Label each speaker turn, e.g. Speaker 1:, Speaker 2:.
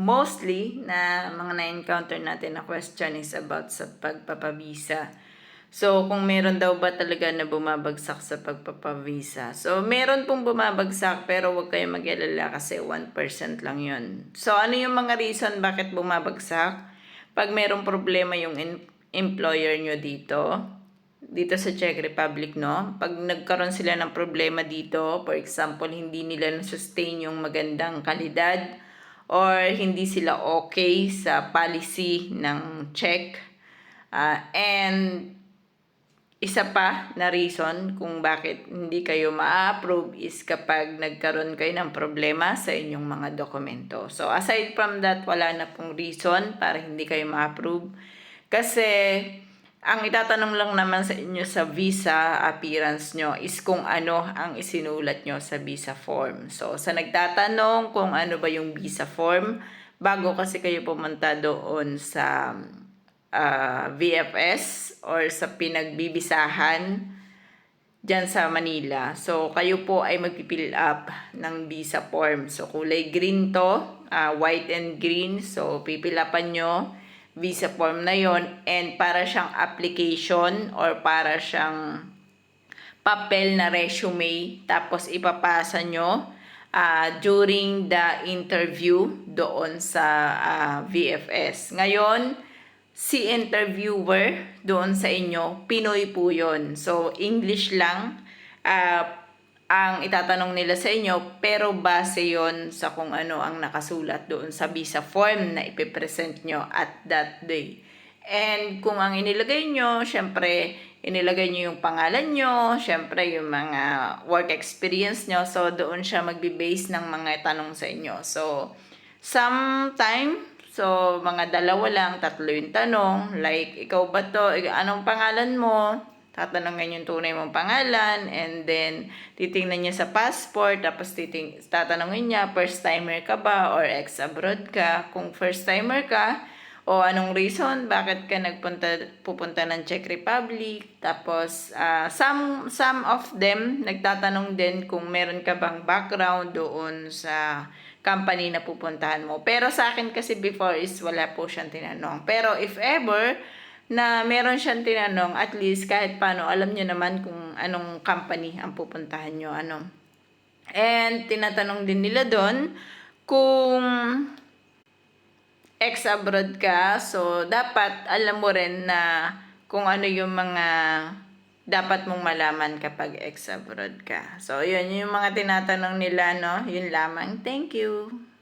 Speaker 1: mostly na mga na-encounter natin na question is about sa pagpapavisa. So, kung meron daw ba talaga na bumabagsak sa pagpapavisa. So, meron pong bumabagsak pero huwag kayong mag-alala kasi 1% lang yun. So, ano yung mga reason bakit bumabagsak? Pag merong problema yung employer nyo dito, dito sa Czech Republic, no? Pag nagkaroon sila ng problema dito, for example, hindi nila na-sustain yung magandang kalidad or hindi sila okay sa policy ng Czech. Ah, and isa pa na reason kung bakit hindi kayo ma-approve is kapag nagkaroon kayo ng problema sa inyong mga dokumento. So, aside from that, wala na pong reason para hindi kayo ma-approve. Kasi, ang itatanong lang naman sa inyo sa visa appearance nyo is kung ano ang isinulat nyo sa visa form. So, sa nagtatanong kung ano ba yung visa form, bago kasi kayo pumunta doon sa ah, VFS or sa pinagbibisahan dyan sa Manila. So, kayo po ay magpipill up ng visa form. So, kulay green to, ah, white and green. So, pipilapan nyo visa form na yon and para siyang application or para siyang papel na resume tapos ipapasa nyo ah, during the interview doon sa ah, VFS. Ngayon, si interviewer doon sa inyo, Pinoy po yon So, English lang ah, ang itatanong nila sa inyo, pero base yon sa kung ano ang nakasulat doon sa visa form na ipipresent nyo at that day. And kung ang inilagay nyo, syempre, inilagay nyo yung pangalan nyo, syempre yung mga work experience nyo, so doon siya magbe-base ng mga tanong sa inyo. So, sometime, so mga dalawa lang, tatlo yung tanong, like, ikaw ba to, anong pangalan mo? Tatanungin yung tunay mong pangalan, and then, titingnan niya sa passport, tapos titing, tatanungin niya, first timer ka ba, or ex-abroad ka? Kung first timer ka, o anong reason bakit ka nagpunta pupunta ng Czech Republic? Tapos ah, some some of them nagtatanong din kung meron ka bang background doon sa company na pupuntahan mo. Pero sa akin kasi before is wala po siyang tinanong. Pero if ever na meron siyang tinanong at least kahit paano alam niyo naman kung anong company ang pupuntahan niyo ano and tinatanong din nila doon kung ex-abroad ka, so dapat alam mo rin na kung ano yung mga dapat mong malaman kapag ex-abroad ka. So, yun yung mga tinatanong nila, no? Yun lamang. Thank you.